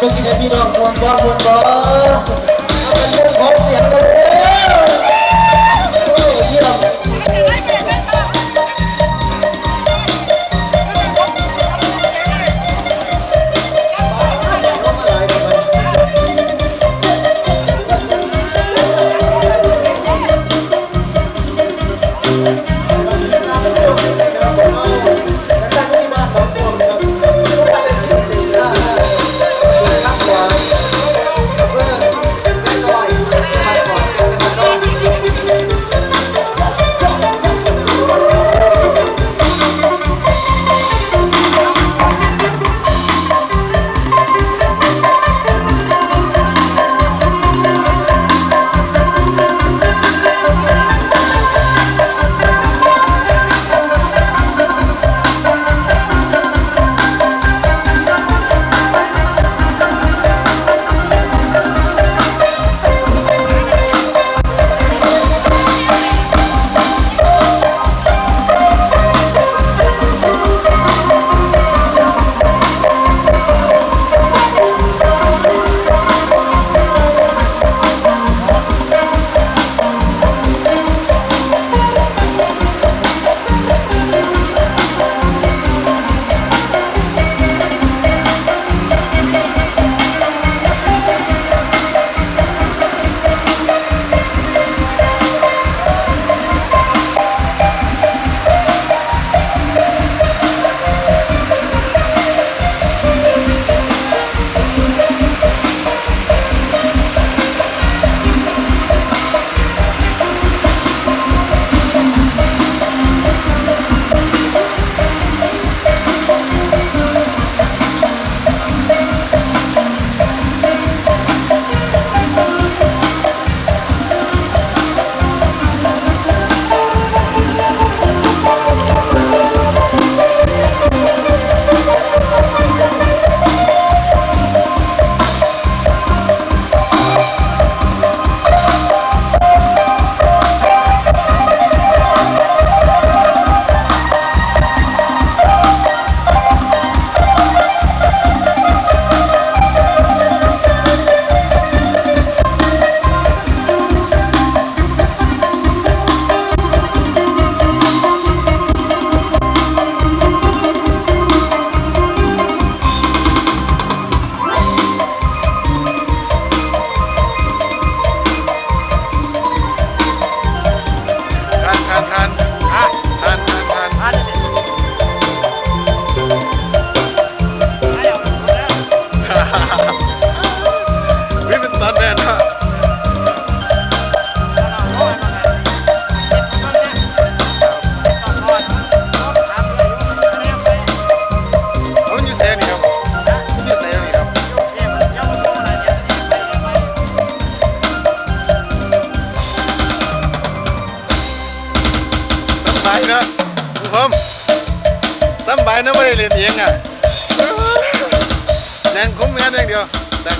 จะกินให้พี่ 啊 สำบายนะผู้ชมสำบายนะไม่ได้เรียนเองอะยังคุ้มงานอย่างเดียวดัง